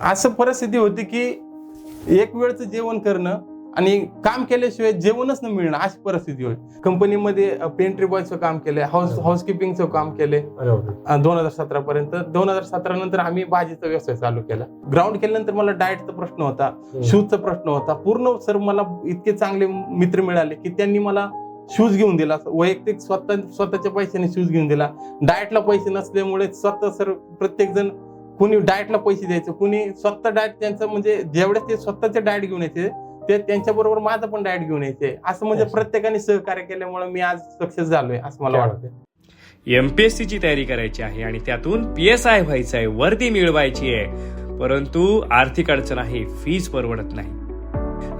असं परिस्थिती होती की एक वेळचं जेवण करणं आणि काम केल्याशिवाय जेवणच न मिळणं अशी परिस्थिती होती. कंपनीमध्ये पेंट्री बॉयचं काम केलंय हाऊस हाऊसकीपिंगचं काम केलंय. दोन हजार सतरा पर्यंत. दोन हजार सतरा नंतर आम्ही भाजीचा व्यवसाय चालू केला. ग्राउंड केल्यानंतर मला डाएटचा प्रश्न होता शूजचा प्रश्न होता. पूर्ण सर मला इतके चांगले मित्र मिळाले की त्यांनी मला शूज घेऊन दिला. वैयक्तिक स्वतः स्वतःच्या पैशाने शूज घेऊन दिला. डाएटला पैसे नसल्यामुळे स्वतः सर प्रत्येक जण कुणी डाएटला पैसे द्यायचं कुणी स्वतः डाएट त्यांचं म्हणजे जेवढे ते स्वतःचे डाएट घेऊन यायचे ते त्यांच्या बरोबर माझं पण डाएट घेऊन यायचे. असं म्हणजे. प्रत्येकाने सहकार्य केल्यामुळे मी आज सक्सेस झालोय असं मला वाटतं एमपीएससी ची तयारी करायची आहे आणि त्यातून पी एस आय व्हायचं आहे वर्दी मिळवायची आहे. परंतु आर्थिक अडचण आहे फीज परवडत नाही.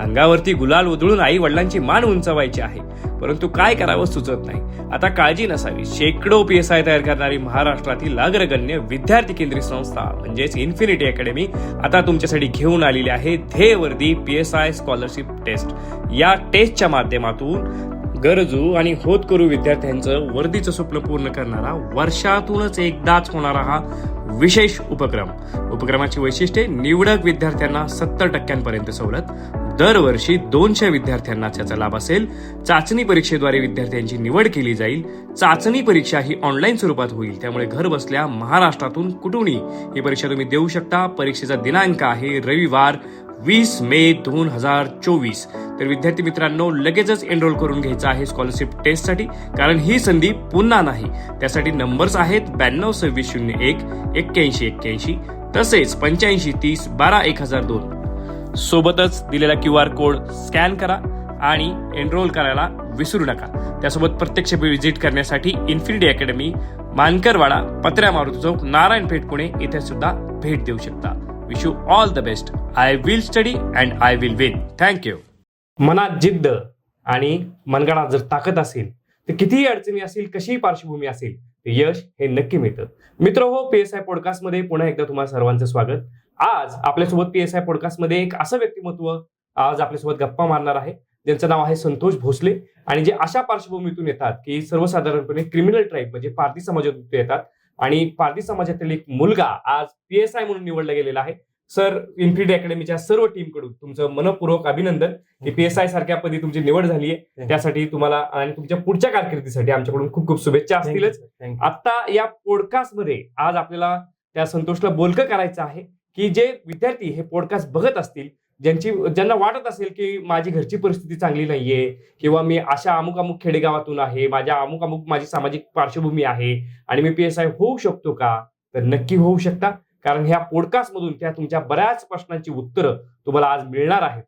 अंगावरती गुलाल उधळून आई वडिलांची मान उंचवायची आहे. परंतु काय करावं सुचत नाही. आता काळजी नसावी. शेकडो पी एस आय तयार करणारी महाराष्ट्रातील अग्रगण्य विद्यार्थी केंद्रीय संस्था म्हणजेच इन्फिनिटी अकॅडमी आता तुमच्यासाठी घेऊन आलेली आहे Dhyeyvardi P S I scholarship test. या टेस्टच्या माध्यमातून गरजू आणि होतकरू विद्यार्थ्यांचं वर्दीचं स्वप्न पूर्ण करणारा वर्षातूनच एकदाच होणारा हा विशेष उपक्रम. उपक्रमाची वैशिष्ट्ये निवडक विद्यार्थ्यांना सत्तर टक्क्यांपर्यंत सवलत. दरवर्षी दोनशे विद्यार्थ्यांना त्याचा लाभ असेल. चाचणी परीक्षेद्वारे विद्यार्थ्यांची निवड केली जाईल. चाचणी परीक्षा ही ऑनलाईन स्वरूपात होईल. त्यामुळे घर बसल्या महाराष्ट्रातून कुठूनही ही परीक्षा तुम्ही देऊ शकता. परीक्षेचा दिनांक आहे रविवार. वीस मे दोन हजार चोवीस. तर विद्यार्थी मित्रांनो लगेचच एनरोल करून घ्यायचं आहे स्कॉलरशिप टेस्टसाठी कारण ही संधी पुन्हा नाही. त्यासाठी नंबर्स आहेत ब्याण्णव सव्वीस शून्य एक एक्क्याऐंशी एक्क्याऐंशी तसेच पंच्याऐंशी तीस बारा एक हजार दोन. सोबतच दिलेला क्यू आर कोड स्कॅन करा आणि एनरोल करायला विसरू नका. त्यासोबत प्रत्यक्ष व्हिजिट करण्यासाठी इन्फिनिटी अकॅडमी मानकरवाडा पत्र्या मारुती चौक नारायण पेठ पुणे इथे सुद्धा भेट देऊ शकता. Wish you all the best I will study and I will win thank you मनात जिद्द आणि मनगणात जर ताकद असेल तर कितीही अडचणी असेल कशीही पार्श्वभूमी असेल तर यश हे नक्की मिळतं. मित्र हो पी एस आय पॉडकास्टमध्ये पुन्हा एकदा तुम्हाला सर्वांचं स्वागत. आज आपल्यासोबत पी एस आय पॉडकास्टमध्ये एक असं व्यक्तिमत्व आज आपल्यासोबत गप्पा मारणार आहे. ज्यांचं नाव आहे संतोष भोसले. आणि जे अशा पार्श्वभूमीतून येतात की सर्वसाधारणपणे क्रिमिनल ट्राईब म्हणजे पारधी समाजातून ते येतात आणि पारधी समाजातील एक मुलगा आज पी एस आय म्हणून निवडला गेलेला आहे. सर इन्फिनिटी अकॅडमीच्या सर्व टीमकडून तुमचं मनपूर्वक अभिनंदन. की पी एस आय सारख्या पदी तुमची निवड झाली आहे त्यासाठी तुम्हाला आणि तुमच्या पुढच्या कारकिर्दीसाठी आमच्याकडून खूप खूप शुभेच्छा असतीलच. आता या पॉडकास्टमध्ये आज आपल्याला त्या संतोषला बोलकं करायचं आहे की जे विद्यार्थी हे पॉडकास्ट बघत असतील ज्यांची ज्यांना वाटत असेल की माझी घरची परिस्थिती चांगली नाहीये किंवा मी अशा अमुक अमुक खेडेगावातून आहे माझ्या अमुक अमुक माझी सामाजिक पार्श्वभूमी आहे आणि मी पी एस आय होऊ शकतो का तर नक्की होऊ शकता कारण ह्या पॉडकास्ट मधून त्या तुमच्या बऱ्याच प्रश्नांची उत्तरं तुम्हाला आज मिळणार आहेत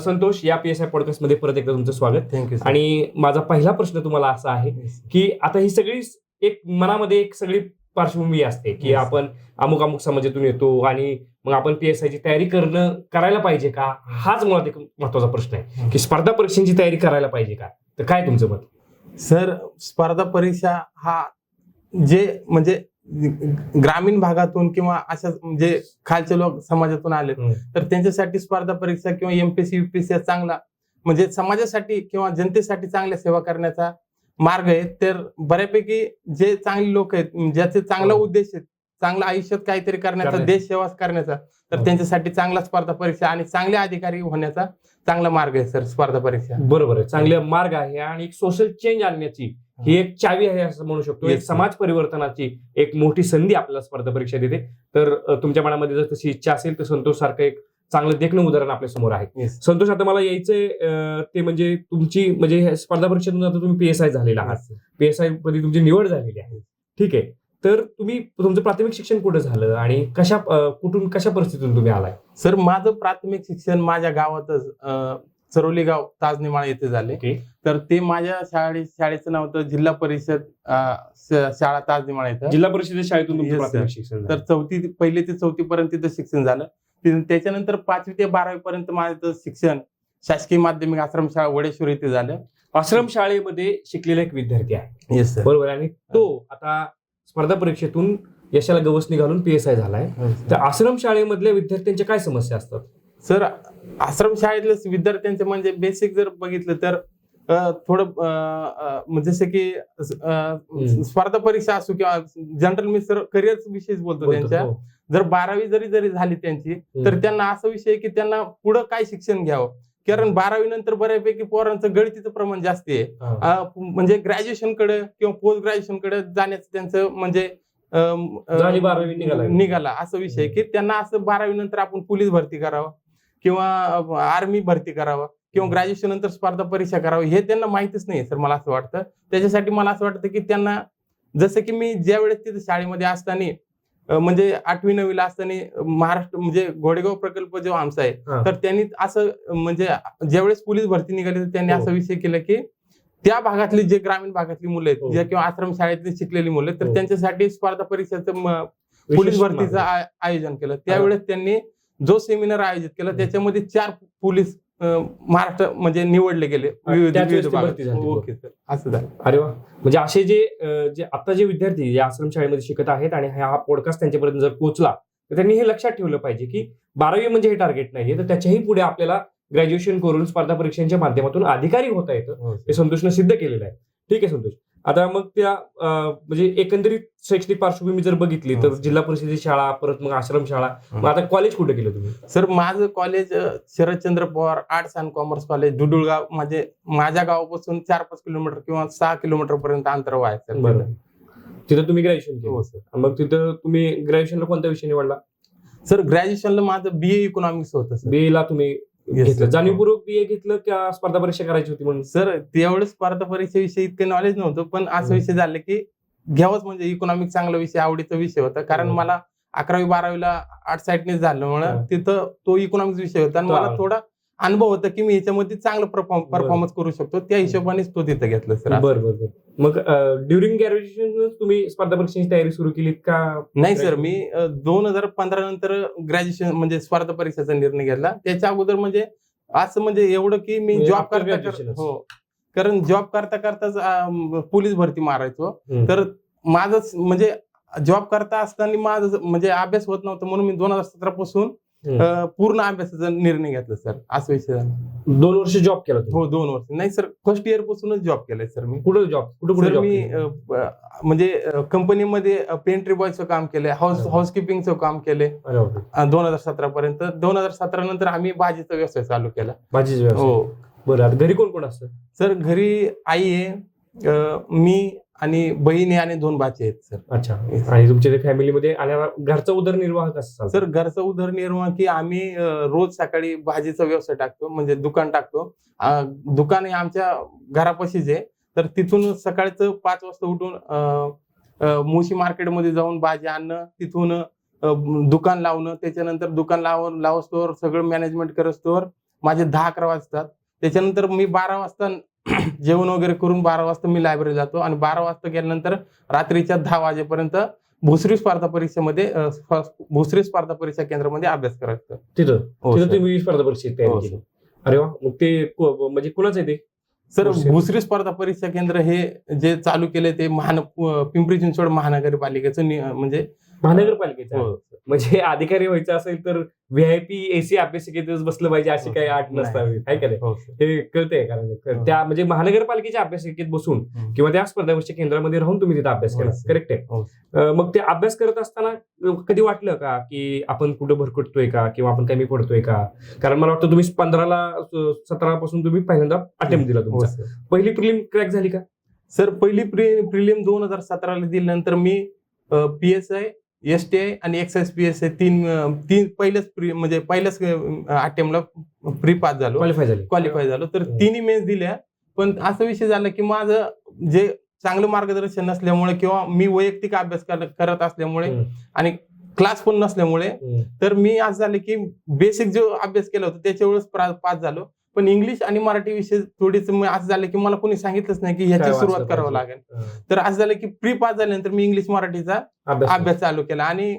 संतोष या पी एस आय पॉडकास्टमध्ये परत एकदा तुमचं स्वागत sir. आणि माझा पहिला प्रश्न तुम्हाला असा आहे. की आता ही सगळी एक मनामध्ये एक सगळी पार्श्वभूमी असते की Yes. आपण अमुक अमुक समाजातून येतो आणि मग आपण पी एस आयची तयारी करणं करायला पाहिजे का? हाच मुळात एक महत्त्वाचा प्रश्न आहे. की स्पर्धा परीक्षांची तयारी करायला पाहिजे का? तर काय तुमचं मत? सर स्पर्धा परीक्षा हा जे म्हणजे ग्रामीण भागातून किंवा अशा म्हणजे खालचे लोक समाजातून आले. तर त्यांच्यासाठी स्पर्धा परीक्षा किंवा एमपीसी युपीसी चांगला. म्हणजे समाजासाठी किंवा जनतेसाठी चांगल्या सेवा करण्याचा मार्ग आहे तर बऱ्यापैकी जे चांगले लोक आहेत ज्याचे चांगला हो. उद्देश आहे चांगला आयुष्यात काहीतरी करण्याचा. देश सेवा करण्याचा तर हो. त्यांच्यासाठी चांगला स्पर्धा परीक्षा आणि चांगले अधिकारी होण्याचा चांगला मार्ग आहे सर स्पर्धा परीक्षा बरोबर आहे चांगले मार्ग आहे आणि एक सोशल चेंज आणण्याची ही एक चावी आहे असं म्हणू शकतो एक. समाज परिवर्तनाची एक मोठी संधी आपल्याला स्पर्धा परीक्षा देते तर तुमच्या मनामध्ये जर तशी इच्छा असेल तर संतोष सारखं एक चांगलं देखणं उदाहरण आपल्यासमोर आहे. संतोष आता मला यायचंय ते म्हणजे तुमची म्हणजे स्पर्धा परीक्षेतून आता तुम्ही पीएसआय झालेला आहात. पीएसआयमध्ये तुमची निवड झालेली आहे. ठीक आहे. तर तुम्ही तुमचं प्राथमिक शिक्षण कुठं झालं आणि कशा कुठून कशा परिस्थितीतून तुम्ही आलाय? सर माझं प्राथमिक शिक्षण माझ्या गावातच अं, चरोली गाव ताजनेमाळ येथे झाले. तर ते माझ्या शाळे शाळेचं नाव होतं जिल्हा परिषद शाळा ताजनेमाळ येतं जिल्हा परिषदेच्या शाळेतून. शिक्षण तर. चौथी पहिली ते चौथी पर्यंत तिथं शिक्षण झालं. त्याच्यानंतर पाचवी ते बारावी पर्यंत माझं शिक्षण शासकीय माध्यमिक आश्रमशाळा वडेश्वर येथे झालं. आश्रम शाळेमध्ये शिकलेला एक विद्यार्थी आहे. येस सर बरोबर आहे? आणि तो आता स्पर्धा परीक्षेतून यशाला गवसणी घालून पीएसआय झालाय. तर आश्रम शाळेमधल्या विद्यार्थ्यांच्या काय समस्या असतात? सर आश्रम शाळेतले विद्यार्थ्यांचे म्हणजे बेसिक जर बघितलं तर थोडं म्हणजे जसं की. स्पर्धा परीक्षा असो किंवा जनरल मी सर करिअर विषयीच बोलतो त्यांच्या. हो. जर बारावी जरी जरी झाली त्यांची तर त्यांना असं विषय की त्यांना पुढं काय शिक्षण घ्यावं? कारण बारावी नंतर बऱ्यापैकी पोरांचं गळतीचं प्रमाण जास्त आहे. म्हणजे ग्रॅज्युएशनकडे किंवा पोस्ट ग्रॅज्युएशनकडे जाण्याचं त्यांचं म्हणजे बारावी निघाला. निघाला असं विषय की त्यांना असं बारावी नंतर आपण पोलीस भरती करावं किंवा आर्मी भरती करावं. किंवा ग्रॅज्युएशन नंतर स्पर्धा परीक्षा करावं हे त्यांना माहितीच नाही सर मला असं वाटतं त्याच्यासाठी मला असं वाटतं की त्यांना जसं की मी ज्या वेळेस तिथे शाळेमध्ये असताना म्हणजे आठवी नववीला असताना महाराष्ट्र म्हणजे घोडेगाव प्रकल्प जो आमचा आहे हा. तर त्यांनी असं म्हणजे ज्यावेळेस पोलीस भरती निघाली तर त्यांनी हो. असा विषय केला की त्या भागातली जे ग्रामीण भागातली मुलं हो. आहेत ज्या किंवा आश्रम शाळेतली शिकलेली मुलं तर हो. त्यांच्यासाठी स्पर्धा परीक्षेचं पोलीस भरतीचं आयोजन केलं त्यावेळेस त्यांनी जो सेमिनार आयोजित केला. त्याच्यामध्ये चार पोलीस महाराष्ट्र म्हणजे निवडले गेले. ओके. सर असं झालं. अरे वा. म्हणजे असे जे जे आता जे विद्यार्थी या आश्रम शाळेमध्ये शिकत आहेत आणि हा पॉडकास्ट त्यांच्यापर्यंत जर पोहोचला तर त्यांनी हे लक्षात ठेवलं पाहिजे की बारावी म्हणजे हे टार्गेट नाहीये. तर त्याच्याही पुढे आपल्याला ग्रॅज्युएशन करून स्पर्धा परीक्षांच्या माध्यमातून अधिकारी होता येतं. हो, हे संतोषनं सिद्ध केलेलं आहे. ठीक आहे संतोष. आता मग त्या म्हणजे एकंदरीत शैक्षणिक पार्श्वभूमी जर बघितली तर हो. जिल्हा परिषदेची शाळा परत मग आश्रम शाळा मग आता कॉलेज कुठे केलं तुम्ही? सर माझं college Sharadchandra Pawar arts and commerce college Dudulgaon म्हणजे माझ्या गावापासून चार पाच किलोमीटर किंवा सहा किलोमीटर पर्यंत अंतर आहे सर बरं. तिथं तुम्ही ग्रॅज्युएशन हो केलं सर. मग तिथं तुम्ही ग्रॅज्युएशनला कोणता विषय निवडला? सर ग्रॅज्युएशनला माझं बीए इकॉनॉमिक्स होतं सर. बीए ला तुम्ही घेतलं. जाणीवपूर्वक बीए घेतलं का स्पर्धा परीक्षा करायची होती म्हणून सर त्यावेळेस स्पर्धा परीक्षेविषयी इतकं नॉलेज नव्हतं पण असं. विषय झालं की घ्यावंच म्हणजे इकॉनॉमिक चांगला विषय आवडीचा विषय होता कारण. मला अकरावी बारावीला आर्ट साईडने झाल्यामुळे हम्म. तिथं तो इकॉनॉमिक्स विषय होता आणि तो मला. थोडा अनुभव होता की मी ह्याच्यामध्ये चांगलं परफॉर्मन्स करू शकतो. त्या हिशोबानेच तो तिथं घेतलं सर बर बर बर. मग ड्युरिंग ग्रॅज्युएशन तुम्ही स्पर्धा परीक्षेची तयारी सुरू केलीत का? नाही सर मी दोन हजार पंधरा नंतर ग्रॅज्युएशन म्हणजे स्पर्धा परीक्षेचा निर्णय घेतला. त्याच्या अगोदर म्हणजे असं म्हणजे एवढं की मी म्हणजे जॉब after करता हो. कारण जॉब करता करताच पोलीस भरती मारायचो. तर माझं म्हणजे जॉब करता असताना माझं म्हणजे अभ्यास होत नव्हता म्हणून मी दोन हजार सतरा पासून पूर्ण अभ्यासाचा निर्णय घेतला सर. असं विषय झाला दोन वर्ष जॉब केला हो दोन वर्ष. नाही सर फर्स्ट इयर पासूनच जॉब केलाय सर मी. कुठं जॉब कुठं कुठे मी म्हणजे कंपनीमध्ये पेंट्री बॉयचं काम केलंय हाऊस. हाऊसकीपिंगचं काम केलंय. दोन हजार सतरा पर्यंत. दोन हजार सतरा नंतर आम्ही भाजीचा व्यवसाय चालू केला. भाजीचे व्यवसाय. हो. बरं घरी कोण कोण असतं? सर घरी आई आहे मी आणि बहीण आणि दोन भाचे आहेत सर. अच्छा. आणि तुमच्या ते फॅमिलीमध्ये आता घरचा उदरनिर्वाह कसा सर घरचा उदरनिर्वाह की आम्ही रोज सकाळी भाजीचा व्यवसाय टाकतो म्हणजे दुकान टाकतो. दुकान हे आमच्या घरापाशीच आहे. तर तिथून सकाळचं पाच वाजता उठून मुशी मार्केटमध्ये जाऊन भाजी आणणं तिथून दुकान लावणं त्याच्यानंतर दुकान लावून लावस्तोवर सगळं मॅनेजमेंट करस्तोवर माझे दहा अकरा वाजतात. त्याच्यानंतर मी बारा वाजता जेवण वगैरे करून बारा वाजता मी लायब्ररी जातो आणि बारा वाजता गेल्यानंतर रात्रीच्या दहा वाजेपर्यंत भोसरी स्पर्धा परीक्षेमध्ये भोसरी स्पर्धा परीक्षा केंद्रामध्ये अभ्यास करायचं. तिथं? हो, तिथं. तुम्ही स्पर्धा परीक्षेची हो, तयारी अरे वा मग ते म्हणजे कुणाच आहे ते? सर भोसरी. स्पर्धा परीक्षा केंद्र हे जे चालू केले ते महान पिंपरी चिंचवड महानगरपालिकेचं म्हणजे महानगरपालिकेचं. हो, म्हणजे अधिकारी व्हायचं असेल तर व्हीआयपी एसी अभ्यासिकेतच बसलं पाहिजे अशी काही आठ. नसतावी आहे का नाही हो, सर. हे कळतंय कारण हो. त्या म्हणजे महानगरपालिकेच्या अभ्यासिकेत बसून हम्म. किंवा त्या स्पर्धा परीक्षा केंद्रामध्ये राहून तुम्ही तिथे अभ्यास हो, केला. करेक्ट आहे हो. अं, मग ते अभ्यास करत असताना अं, कधी वाटलं का की आपण कुठं भरकटतोय का किंवा आपण कमी पडतोय का कारण मला वाटतं तुम्ही पंधराला सतरा पासून तुम्ही पहिल्यांदा अटेम्प्ट दिला हो, तुमचा सर. पहिली प्रिलिम क्रॅक झाली का सर पहिली प्रिलिम दोन हजार सतराला दिल्यानंतर मी P S I S T I आणि एक्साइज पी एस आय तीन तीन पहिल्याच प्री म्हणजे पहिल्याच अटेम्पला प्री पास झालो क्वालिफाय झाली क्वालिफाय झालो तर हम्म. तिन्ही मेन्स दिल्या पण असा विषय झाला की माझं जे चांगलं मार्गदर्शन नसल्यामुळे किंवा मी वैयक्तिक अभ्यास कर- करत असल्यामुळे. आणि क्लास पण नसल्यामुळे. तर मी असं झालं की बेसिक जो अभ्यास केला होता त्याच्यावरच पास झालो पण इंग्लिश आणि मराठी विषय थोडीच असं झालं की मला कोणी सांगितलंच नाही की ह्याची सुरुवात करावं? लागेल. तर असं झालं की प्री पास झाल्यानंतर मी इंग्लिश मराठीचा अभ्यास चालू केला आणि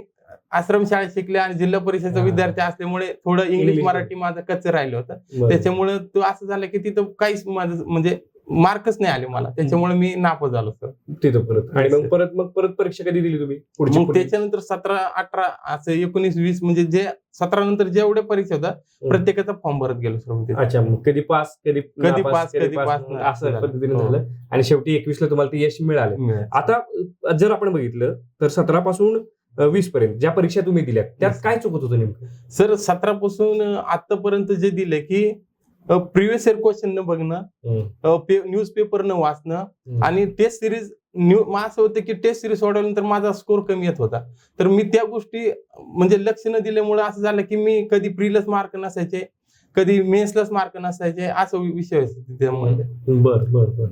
आश्रम शाळेत शिकले आणि जिल्हा परिषदेचा. विद्यार्थी असल्यामुळे थोडं इंग्लिश मराठी माझं कच्चं राहिलं होतं. त्याच्यामुळे तो असं झालं की तिथं काहीच माझं म्हणजे मार्कच नाही आले मला त्याच्यामुळे मी नापास झालो सर तिथं परत आणि मग. परत मग परत परीक्षा कधी दिली तुम्ही पुढची मग? त्याच्यानंतर सतरा अठरा असं एकोणीस वीस म्हणजे जे सतरा नंतर जेवढे परीक्षा होत्या. प्रत्येकाचा फॉर्म भरत गेलो सर मी तिथे. अच्छा मग कधी पास कधी कधी पास, कधी पास, असं. पद्धतीने हो. झालं आणि शेवटी एकवीस ला तुम्हाला ते यश मिळालं मिळालं. आता जर आपण बघितलं तर सतरा पासून वीस पर्यंत ज्या परीक्षा तुम्ही दिल्या त्यात Yes. काय चुकत होतं नेमकं सर सतरा पासून आतापर्यंत जे दिले की प्रिव्हियस इयर क्वेश्चन न बघणं न्यूज पेपर न वाचणं आणि टेस्ट सिरीज न्यू असं होतं की टेस्ट सिरीज सोडवल्यानंतर माझा स्कोर कमी येत होता. तर मी त्या गोष्टी म्हणजे लक्ष न दिल्यामुळे असं झालं की मी कधी प्रीलस मार्क नसायचे कधी मेन्सलाच मार्क नसायचे असं विषय त्यामुळे. बर बर बर.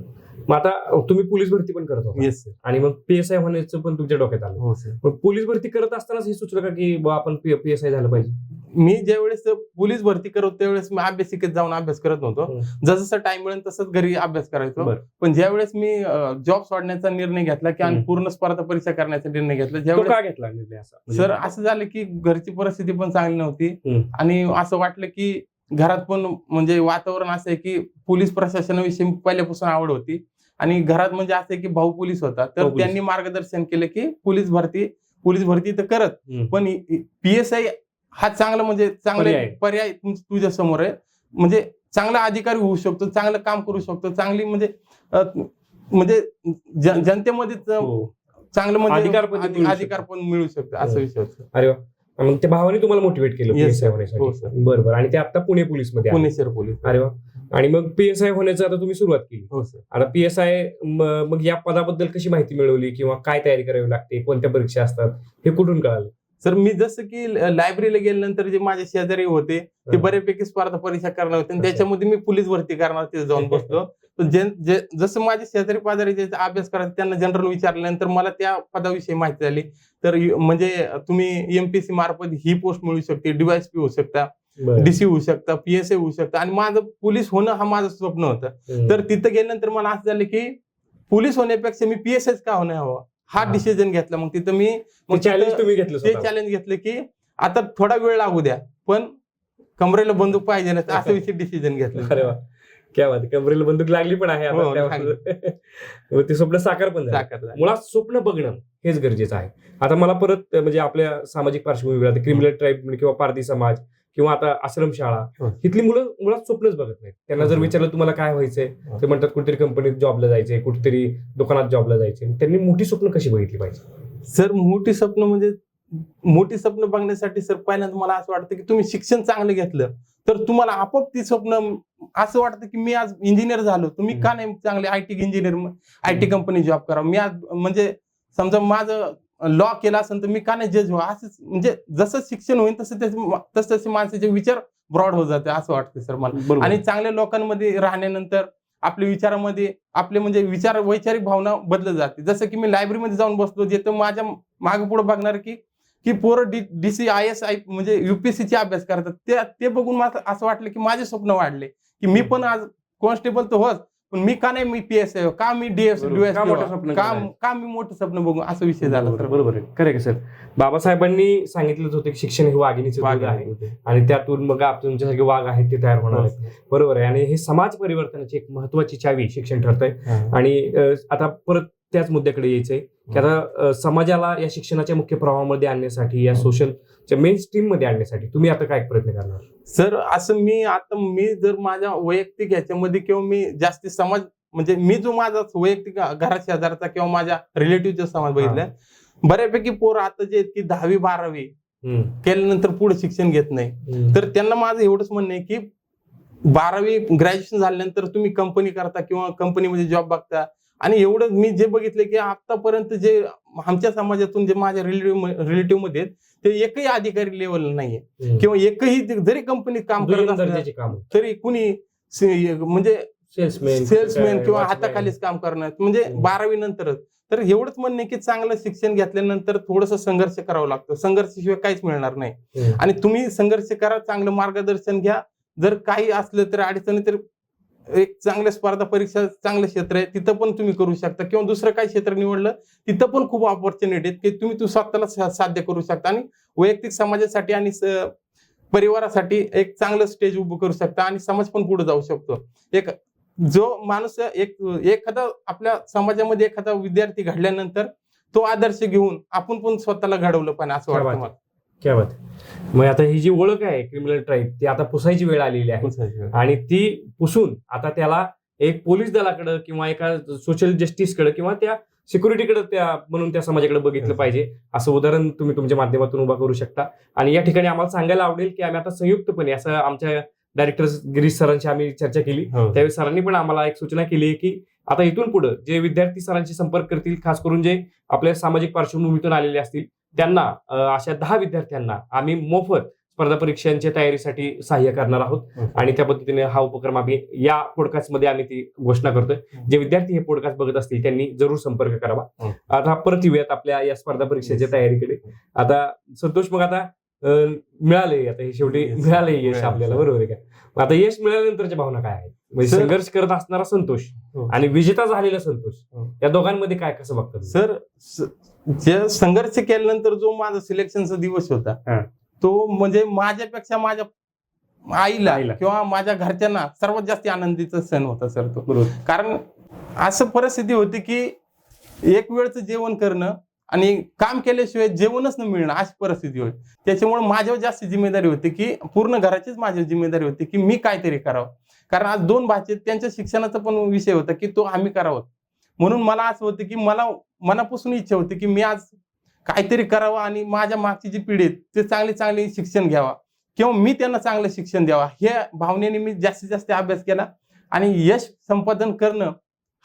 मग आता तुम्ही पोलीस भरती पण करत होता. येस सर आणि मग पीएसआय होण्याचं पण तुमच्या डोक्यात आलं. हो सर मग पोलीस भरती करत असतानाच हे सुचलं का की बुवा आपण पीएसआय झालं पाहिजे? मी ज्यावेळेस पोलीस भरती करत त्यावेळेस मी अभ्यासिकेत जाऊन अभ्यास करत नव्हतो. जसं जसं टाइम मिळेल तसंच घरी अभ्यास करायचो. बरं. पण ज्यावेळेस मी जॉब सोडण्याचा निर्णय घेतला की आणि हम्म. पूर्ण स्पर्धा परीक्षा करण्याचा निर्णय घेतला तो ज्यावेळेस का घेतला निर्णय असा? म्हणजे- सर असं झालं की घरची परिस्थिती पण चांगली नव्हती. आणि असं वाटलं की घरात पण म्हणजे वातावरण असं आहे की पोलीस प्रशासनाविषयी पहिल्यापासून आवड होती. आणि घरात म्हणजे असं की भाऊ पोलीस होता तर. त्यांनी मार्गदर्शन केलं की पोलीस भरती पोलीस भरती तर करत. पण पीएसआय हा चांगला म्हणजे चांगले पर्याय. तुझ्या समोर आहे म्हणजे चांगला अधिकारी होऊ शकतो चांगलं काम करू शकतो चांगली म्हणजे म्हणजे जन- जनतेमध्ये हो. चांगलं म्हणजे अधिकार पण अधि- मिळू अधिकार पण मिळू शकतो असं हो. विषय. अरे मग त्या भावाने तुम्हाला मोटिवेट केलं. हो, होण्यासाठी sir. बरं बरं आणि ते आता पुणे पोलीसमध्ये. पुणे शहर पोलीस अरे वा आणि मग पीएसआय होण्याचं आता तुम्ही सुरुवात केली. हो सर आता पीएसआय मग या पदाबद्दल कशी माहिती मिळवली किंवा काय तयारी करावी लागते? कोणत्या परीक्षा असतात? हे कुठून कळालं? सर मी जसं की लायब्ररीला गेल्यानंतर जे माझे शेजारी होते ते. बऱ्यापैकी स्पर्धा परीक्षा करणार होते. आणि. त्याच्यामध्ये मी पोलीस भरती करणार तिथे जाऊन बसलो. जसं माझे शेजारी पाजारी अभ्यास करायचे त्यांना जनरल विचारल्यानंतर मला त्या पदाविषयी माहिती झाली. तर म्हणजे तुम्ही एमपीसी मार्फत ही पोस्ट मिळू शकते डीवायसपी होऊ शकता. डीसी होऊ शकता पीएसए होऊ शकता आणि माझं पोलीस होणं हा माझं स्वप्न होतं. तर तिथं गेल्यानंतर मला असं झालं की पोलीस होण्यापेक्षा मी पीएसएच का होणं हवं हा. डिसिजन घेतला मग तिथं मी मग चॅलेंज तुम्ही घेतलं ते. चॅलेंज घेतलं की आता थोडा वेळ लागू द्या पण कमरेला बंदूक पाहिजे ना असं विषय डिसिजन घेतलं क्या बात. कमरेला बंदूक लागली पण आहे आता हो, ते स्वप्न साकार पण. मुळात स्वप्न बघणं हेच गरजेचं आहे आता मला परत म्हणजे आपल्या सामाजिक पार्श्वभूमीवर क्रिमिनल ट्राईब किंवा पारधी समाज किंवा आता आश्रमशाळा. इथली मुलं मुळात स्वप्नच बघत नाहीत. त्यांना जर. विचारलं तुम्हाला काय व्हायचंय. ते म्हणतात कुठेतरी कंपनीत जॉबला जायचंय कुठेतरी दुकानात जॉबला जायचंय. त्यांनी मोठी स्वप्न कशी बघितली पाहिजे? सर मोठी स्वप्न म्हणजे मोठी स्वप्न बघण्यासाठी सर पहिल्यांदा मला असं वाटतं की तुम्ही शिक्षण चांगलं घेतलं तर तुम्हाला आपोआप ती स्वप्न असं वाटतं की मी आज इंजिनियर झालो. तुम्ही का नाही चांगले I T engineer I T company job करा मी आज म्हणजे समजा माझं लॉ केला असेल तर मी का नाही जज व्हा असं म्हणजे जसं शिक्षण होईल तसं त्याचे तस तसे माणसाचे विचार ब्रॉड होत जाते असं वाटतं सर मला. आणि चांगल्या लोकांमध्ये राहण्यानंतर आपल्या विचारामध्ये आपले म्हणजे विचार वैचारिक भावना बदलत जाते. जसं की मी लायब्ररीमध्ये जाऊन बसलो जिथं माझ्या मागे पुढे बघणार की की पोरं D DC I S I म्हणजे युपीएससी चे अभ्यास करतात. ते ते बघून मला असं वाटलं की माझे स्वप्न वाढले. की मी पण आज कॉन्स्टेबल तर होच पण मी का नाही मी पी एस आय का मी डीएस बरोबर. का मोठं स्वप्न का मी मोठं स्वप्न बघू? असा विषय झाला बरोबर सर. बरोबर आहे. खरं आहे सर? बाबासाहेबांनी सांगितलंच होतं की शिक्षण हे वाघिणीचं दूध आहे. आणि त्यातून मग आप- तुमच्यासारखे वाघ आहेत ते तयार होणार आहेत. बरोबर आहे. आणि हे समाज परिवर्तनाची एक महत्वाची चावी शिक्षण ठरतंय. आणि अ, आता परत त्याच मुद्द्याकडे यायचंय. की आता अ, समाजाला या शिक्षणाच्या मुख्य प्रवाहामध्ये आणण्यासाठी या सोशलच्या मेन स्ट्रीममध्ये आणण्यासाठी तुम्ही आता काय प्रयत्न करणार सर असं मी आता मी जर माझ्या वैयक्तिक ह्याच्यामध्ये किंवा मी जास्ती समाज म्हणजे मी जो माझा वैयक्तिक घरात शेजारचा किंवा माझ्या रिलेटिव्हचा समाज बघितलाय बऱ्यापैकी पोरं आता जे की दहावी बारावी. केल्यानंतर पुढे शिक्षण घेत नाही. तर त्यांना माझं एवढंच म्हणणं आहे की बारावी ग्रॅज्युएशन झाल्यानंतर तुम्ही कंपनी करता किंवा कंपनीमध्ये जॉब बघता आणि एवढं मी जे बघितलं की आतापर्यंत जे आमच्या समाजातून जे माझ्या रिलेटिव्ह रिलेटिव्हमध्ये ते एकही अधिकारी लेवल नाहीये. किंवा एकही जरी कंपनीत काम करत असलं तरी कुणी म्हणजे सेल्समॅन सेल्समॅन किंवा हाताखालीच काम करणं म्हणजे. बारावी नंतरच. तर एवढंच म्हणणं की चांगलं शिक्षण घेतल्यानंतर थोडस संघर्ष करावं लागतं. संघर्षाशिवाय काहीच मिळणार नाही. आणि तुम्ही संघर्ष करा चांगलं मार्गदर्शन घ्या. जर काही असलं तर अडचणी तर एक चांगल्या स्पर्धा परीक्षा चांगलं क्षेत्र आहे तिथं पण तुम्ही करू शकता. किंवा दुसरं काही क्षेत्र निवडलं तिथं पण खूप ऑपॉर्च्युनिटी आहेत की तुम्ही तू स्वतःला साध्य करू शकता. आणि वैयक्तिक समाजासाठी आणि परिवारासाठी एक चांगलं स्टेज उभं करू शकता आणि समाज पण पुढे जाऊ शकतो. एक जो माणूस एक एखादा आपल्या समाजामध्ये एखादा विद्यार्थी घडल्यानंतर तो आदर्श घेऊन आपण पण स्वतःला घडवलं पाहिजे असं क्या वाटतं बात क्या बात. मग आता ही जी ओळख आहे क्रिमिनल ट्राईब ती आता पुसायची वेळ आलेली आहे. आणि ती पुसून आता त्याला एक पोलीस दलाकडे किंवा एका सोशल जस्टिसकडे किंवा त्या सिक्युरिटीकडे त्या म्हणून त्या समाजाकडे बघितलं पाहिजे. असं उदाहरण तुम्ही तुमच्या माध्यमातून उभा करू शकता. आणि या ठिकाणी आम्हाला सांगायला आवडेल की आम्ही आता संयुक्तपणे असं आमच्या डायरेक्टर गिरीश सरांशी आम्ही चर्चा केली. त्यावेळी सरांनी पण आम्हाला एक सूचना केली की आता इथून पुढे जे विद्यार्थी सरांशी संपर्क करतील खास करून जे आपल्या सामाजिक पार्श्वभूमीतून आलेले असतील त्यांना अशा दहा विद्यार्थ्यांना आम्ही मोफत स्पर्धा परीक्षांच्या तयारीसाठी सहाय्य करणार आहोत. आणि त्या पद्धतीने हा उपक्रम आम्ही या पॉडकास्टमध्ये आम्ही ती घोषणा करतोय. जे विद्यार्थी हे पॉडकास्ट बघत असतील त्यांनी जरूर संपर्क करावा. आता परत येऊयात आपल्या या स्पर्धा परीक्षेच्या तयारीकडे. आता संतोष मग आता मिळाले आता हे शेवटी. मिळाले यश. आपल्याला. बरोबर आहे का? आता यश मिळाल्यानंतरच्या भावना काय आहेत? म्हणजे संघर्ष करत असणारा संतोष हो. आणि विजेता झालेला संतोष हो. या दोघांमध्ये काय कसं बघतात सर जे संघर्ष केल्यानंतर जो माझा सिलेक्शनचा दिवस. होता तो म्हणजे माझ्यापेक्षा माझ्या आईला आईला. किंवा माझ्या घरच्यांना सर्वात जास्त आनंदीचा सण होता सर तो कारण असं परिस्थिती होती की एक वेळचं जेवण करणं आणि काम केल्याशिवाय जेवणच न मिळणं अशी परिस्थिती होती त्याच्यामुळे माझ्यावर जास्त जिम्मेदारी होती की पूर्ण घराचीच माझी जिम्मेदारी होती की मी काहीतरी करावं कारण आज दोन भाषेत त्यांच्या शिक्षणाचा पण विषय होता की तो आम्ही करावं. म्हणून मला असं होतं की मला मनापासून इच्छा होती की मी आज काहीतरी करावं आणि माझ्या मागची जी पिढी आहे ते चांगले चांगले शिक्षण घ्यावा किंवा मी त्यांना चांगलं शिक्षण द्यावा हे भावनेने मी जास्तीत जास्त अभ्यास केला आणि यश संपादन करणं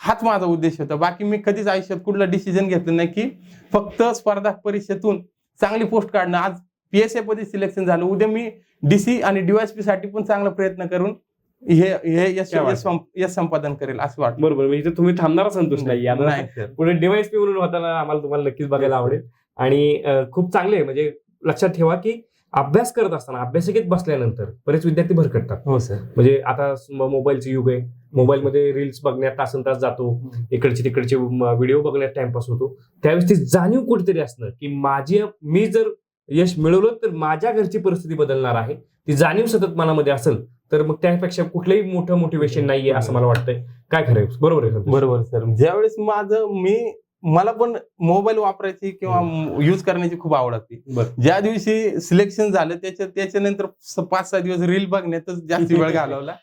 हाच माझा उद्देश होता. बाकी मी कधीच आयुष्यात कुठला डिसिजन घेतलं नाही की फक्त स्पर्धा परीक्षेतून चांगली पोस्ट काढणं. आज पी एसमध्ये सिलेक्शन झालं. उद्या मी डी सी आणि डीवायसपी साठी पण चांगला प्रयत्न करून हे हे यश क्या बात यश संप- यश संपादन करेल असं वाटतं. बरोबर म्हणजे इथे तुम्ही थांबणारा संतोष नाही आता नाही. sir. पुढे डिवाइस म्हणून होताना आम्हाला तुम्हाला नक्कीच बघायला आवडेल. आणि अं, खूप चांगले आहे. म्हणजे लक्षात ठेवा की अभ्यास करत असताना अभ्यासिकेत बसल्यानंतर बरेच विद्यार्थी भरकटतात. हो सर म्हणजे आता म- मोबाईलचं युग आहे. मोबाईलमध्ये रील्स बघण्यात तासन तास जातो. इकडचे तिकडचे व्हिडिओ बघण्यात टाइमपास होतो. त्यावेळेस ती जाणीव कुठेतरी असणं की माझी मी जर यश मिळवलं तर माझ्या घरची परिस्थिती बदलणार आहे. ती जाणीव सतत मनामध्ये असेल तर मग त्यापेक्षा कुठलंही मोठं मोटिवेशन नाहीये असं मला वाटतंय. काय खरंय बरोबर. आहे? बरोबर सर. ज्यावेळेस माझं मी मला पण मोबाईल वापरायची किंवा युज करण्याची खूप आवड होती बरं. ज्या दिवशी सिलेक्शन झालं त्याच्या त्याच्यानंतर पाच सहा दिवस रील बघण्यातच जास्त वेळ घालवला.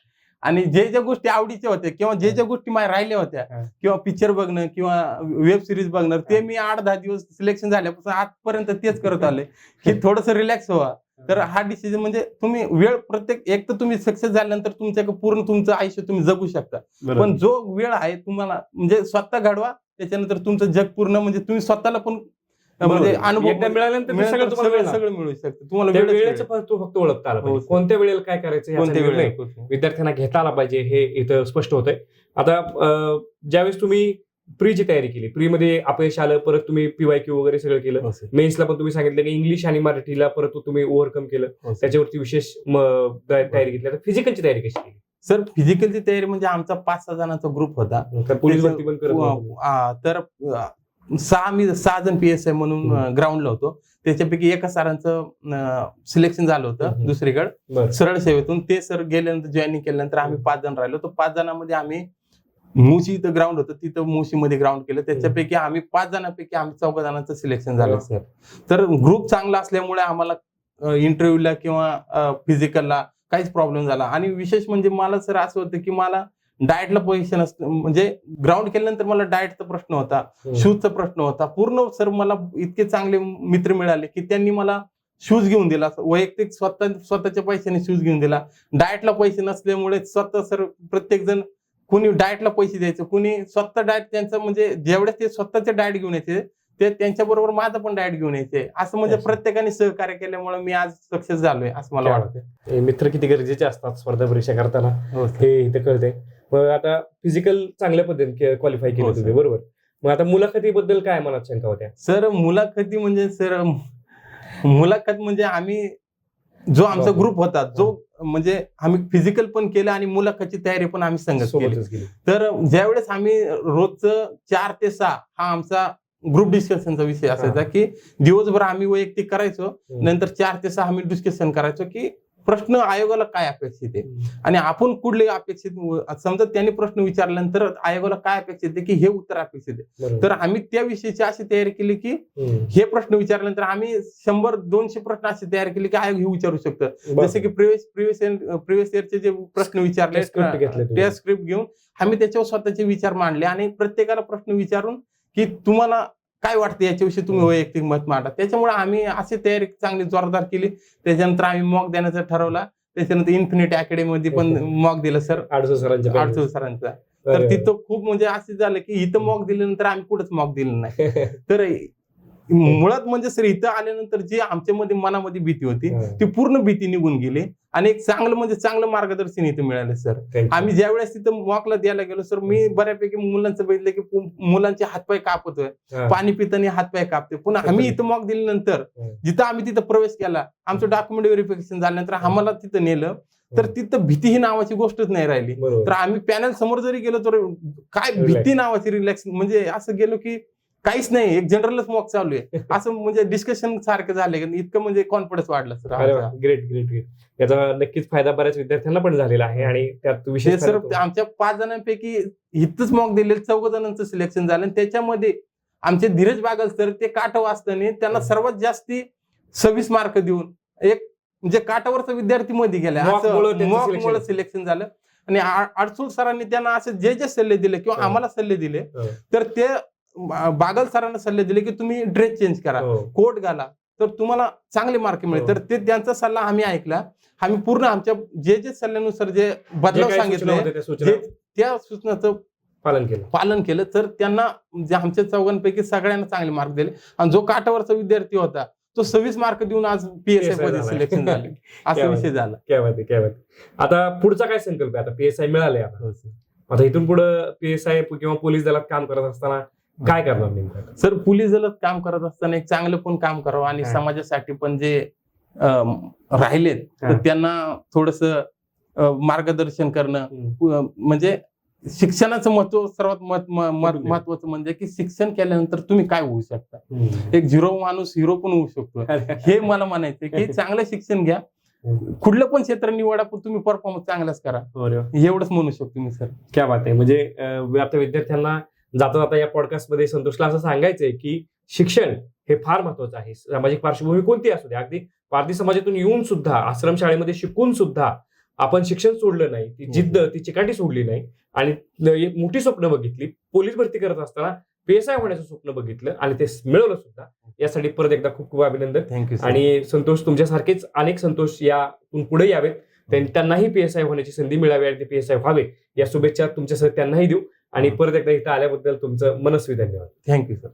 आणि जे ज्या गोष्टी आवडीच्या होत्या किंवा जे ज्या गोष्टी माझ्या राहिल्या होत्या. किंवा पिक्चर बघणं किंवा वेब सिरीज बघणं ते मी आठ दहा दिवस सिलेक्शन झाल्यापासून आजपर्यंत तेच करत आले की थोडस रिलॅक्स व्हा. तर हा डिसिजन म्हणजे तुम्ही वेळ प्रत्येक एक तर तुम्ही सक्सेस झाल्यानंतर तुमच्या पूर्ण तुमचं आयुष्य तुम्ही जगू शकता. पण जो वेळ आहे तुम्हाला म्हणजे स्वतः घडवा त्याच्यानंतर तुमचं जग पूर्ण म्हणजे तुम्ही स्वतःला पण म्हणजे बरोबर. अनुभव मिळाल्यानंतर सगळं मिळू शकतं तुम्हाला वेळच वेळ. फक्त ओळखता आलं हो, पाहिजे सर. कोणत्या वेळेला काय करायचं याचा कोणत्या वेळेला विद्यार्थ्यांना घेता आला पाहिजे हे इथं स्पष्ट होतंय आता ज्यावेळेस तुम्ही प्रीची तयारी केली. प्री मध्ये अपयश आलं परत तुम्ही पीवाय क्यू वगैरे सगळं केलं. मेन्सला पण तुम्ही सांगितलं की इंग्लिश आणि मराठीला परत तुम्ही ओव्हरकम केलं. त्याच्यावरती विशेष तयारी घेतली. आता फिजिकलची तयारी कशी केली? सर फिजिकलची तयारी म्हणजे आमचा पाच सहा जणांचा ग्रुप होता. तर पोलीस भरती पण करत तर सहा मी सहा जण पी एस आय म्हणून. ग्राउंडला होतो. त्याच्यापैकी एका सरांचं सिलेक्शन झालं होतं. दुसरीकडे. सरळ सेवेतून ते सर गेल्यानंतर जॉईनिंग केल्यानंतर आम्ही पाच जण राहिलो. तर पाच जणांमध्ये आम्ही मुशी इथं ग्राउंड होतं तिथं मुशीमध्ये ग्राउंड केलं. त्याच्यापैकी आम्ही पाच जणांपैकी आम्ही चौघा जणांचं सिलेक्शन झालं सर तर ग्रुप चांगला असल्यामुळे आम्हाला इंटरव्ह्यूला किंवा फिजिकलला काहीच प्रॉब्लेम झाला. आणि विशेष म्हणजे मला सर असं होतं की मला डाएटला पोझिशन असतं म्हणजे ग्राउंड केल्यानंतर मला डाएटचा प्रश्न होता. शूजचा प्रश्न होता. पूर्ण सर मला इतके चांगले मित्र मिळाले की त्यांनी मला शूज घेऊन दिला. वैयक्तिक स्वतः स्वतःच्या पैशाने शूज घेऊन दिला. डाएटला पैसे नसल्यामुळे स्वतः सर प्रत्येक जण कुणी डाएटला पैसे द्यायचं कुणी स्वतः डाएट त्यांचं म्हणजे जेवढे ते स्वतःचे डाएट घेऊन यायचे ते त्यांच्या बरोबर माझं पण डाएट घेऊन यायचे. असं म्हणजे. प्रत्येकाने सहकार्य केल्यामुळे मी आज सक्सेस झालोय असं मला वाटतं मित्र किती गरजेचे असतात स्पर्धा परीक्षा करताना. हो. हे इथं कळते मग आता फिजिकल चांगल्या पद्धतीने क्वालिफाय केलं. तुम्ही बरोबर. मग आता मुलाखतीबद्दल काय मनात शंका होत्या? सर मुलाखती म्हणजे सर मुलाखत म्हणजे आम्ही जो आमचा. ग्रुप होता जो म्हणजे आम्ही फिजिकल पण केलं आणि मुलाखतची तयारी पण आम्ही सोबतच केली. तर ज्यावेळेस आम्ही रोजचं चार ते सहा हा आमचा ग्रुप डिस्कशनचा विषय असायचा की दिवसभर आम्ही वैयक्तिक करायचो नंतर चार ते सहा आम्ही डिस्कशन करायचो की प्रश्न आयोगाला काय अपेक्षित आहे आणि आपण कुठले अपेक्षित समजा त्यांनी प्रश्न विचारल्यानंतर आयोगाला काय अपेक्षित आहे की हे उत्तर अपेक्षित आहे. तर आम्ही त्या विषयीची अशी तयारी केली की. हे प्रश्न विचारल्यानंतर आम्ही शंभर दोनशे प्रश्न असे तयार केले की आयोग हे विचारू शकतं. जसे की प्रिव्हियस प्रिव्हियस प्रिव्हियस इयरचे जे प्रश्न विचारले. त्या स्क्रिप्ट घेऊन आम्ही त्याच्यावर स्वतःचे विचार मांडले आणि प्रत्येकाला प्रश्न विचारून की तुम्हाला काय वाटतं याच्याविषयी तुम्ही वैयक्तिक मत मांडा? त्याच्यामुळे आम्ही अशी तयारी चांगली जोरदार केली. त्याच्यानंतर आम्ही मॉक देण्याचं ठरवला. त्याच्यानंतर इन्फिनिटी अकॅडमी मध्ये पण मॉक दिलं सर आडसो सरांच्या आठशे सरांचा. तर तिथं खूप म्हणजे असं झालं की इथं मॉक दिल्यानंतर आम्ही कुठंच मॉक दिलं नाही. तर मुळात म्हणजे सर इथं आल्यानंतर जी आमच्यामध्ये मनामध्ये भीती होती ती पूर्ण भीती निघून गेली. आणि एक चांगलं म्हणजे चांगलं मार्गदर्शन इथं मिळालं सर. आम्ही ज्या वेळेस तिथं मॉकला द्यायला गेलो सर मी बऱ्यापैकी मुलांचं बघितलं की मुलांचे हातपाय कापतोय. पाणी पिताना हातपाय कापते पुन्हा आम्ही इथं मॉक दिल्यानंतर हं. जिथं आम्ही तिथं प्रवेश केला आमचं डॉक्युमेंट व्हेरिफिकेशन झाल्यानंतर आम्हाला तिथं नेलं. तर तिथं भीती ही नावाची गोष्टच नाही राहिली. तर आम्ही पॅनल समोर जरी गेलो तर काय भीती नावाची रिलॅक्स म्हणजे असं गेलो की काहीच नाही एक जनरलच मॉक चालू आहे. असं म्हणजे डिस्कशन सारखं झाले इतकं म्हणजे कॉन्फिडन्स वाढला सर. ग्रेट ग्रेट ग्रेट याचा नक्कीच फायदा बऱ्याच विद्यार्थ्यांना पण झालेला आहे आणि त्यात विशेष सर आमच्या पाच जणांपैकी इथंच मॉक दिलेलं चौघ जणांचं सिलेक्शन झालं आणि त्याच्यामध्ये आमचे धीरज बागल सर ते काठ वाचताना त्यांना सर्वात जास्ती सव्वीस मार्क देऊन एक म्हणजे काठावरचा विद्यार्थी मध्ये गेला Mock मुळं त्यांचं मॉक selection. मुळे सिलेक्शन झालं. आणि अडसूळ सरांनी त्यांना असे जे जे सल्ले दिले किंवा. आम्हाला सल्ले दिले. तर ते बागल सरांना सल्ले दिले की तुम्ही ड्रेस चेंज करा हो. कोट घाला. तर तुम्हाला चांगले मार्क मिळेल. हो. तर ते त्यांचा सल्ला आम्ही ऐकला. आम्ही पूर्ण आमच्या जे जे सल्ल्यानुसार जे जे बदलाव सांगितले त्या सूचना जे त्या सूचनाचं पालन केलं. पालन केलं. तर त्यांना म्हणजे आमच्या चौघांपैकी सगळ्यांना चांगले मार्क दिले. आणि जो काठावरचा विद्यार्थी होता तो सव्वीस मार्क देऊन आज पीएसआयमध्ये. सिलेक्शन झाले. असा विषय झाला. काय माहिती काय माहिती आता पुढचा काय संकल्प आहे? आता पीएसआय मिळाले आता. आता इथून पुढे पीएसआय किंवा पोलीस दलात काम करत असताना काय करणार नेमकं सर पोलीस दलात काम करत असताना एक चांगलं पण काम करावं आणि हा. समाजासाठी पण जे अं, राहिलेत तर. त्यांना थोडस मार्गदर्शन करणं हम्म. अं, म्हणजे शिक्षणाचं महत्त्व सर्वात महत्- म- म- अगदी. महत्वाचं म्हणजे की शिक्षण केल्यानंतर तुम्ही काय होऊ शकता हम्म. एक झिरो माणूस हिरो पण होऊ शकतो हे मला म्हणायचं की चांगलं शिक्षण घ्या कुठलं पण क्षेत्र निवडा पण तुम्ही परफॉर्मन्स चांगलाच करा अरे वा. एवढंच म्हणू शकतो मी सर क्या बात आहे म्हणजे अं, आता विद्यार्थ्यांना जाता जाता या पॉडकास्टमध्ये संतोषला असं सांगायचंय की शिक्षण हे फार महत्वाचं आहे. सामाजिक पार्श्वभूमी कोणती असू दे अगदी पारधी समाजातून येऊन सुद्धा आश्रमशाळेमध्ये शिकून सुद्धा आपण शिक्षण सोडलं नाही ती जिद्द ती चिकाटी सोडली नाही आणि एक मोठी स्वप्न बघितली. पोलीस भरती करत असताना पेसाय होण्याचं स्वप्न बघितलं आणि ते मिळवलं सुद्धा. यासाठी परत एकदा खूप खूप अभिनंदन. थँक्यू आणि संतोष तुमच्यासारखेच अनेक संतोष यातून पुढे यावेत. त्यां- त्यांनाही पीएसआय होण्याची संधी मिळावी आणि ते पीएसआय व्हावे. या शुभेच्छा तुमच्यासह त्यांनाही देऊ. आणि परत एकदा इथं आल्याबद्दल तुमचं मनस्वी धन्यवाद. Thank you sir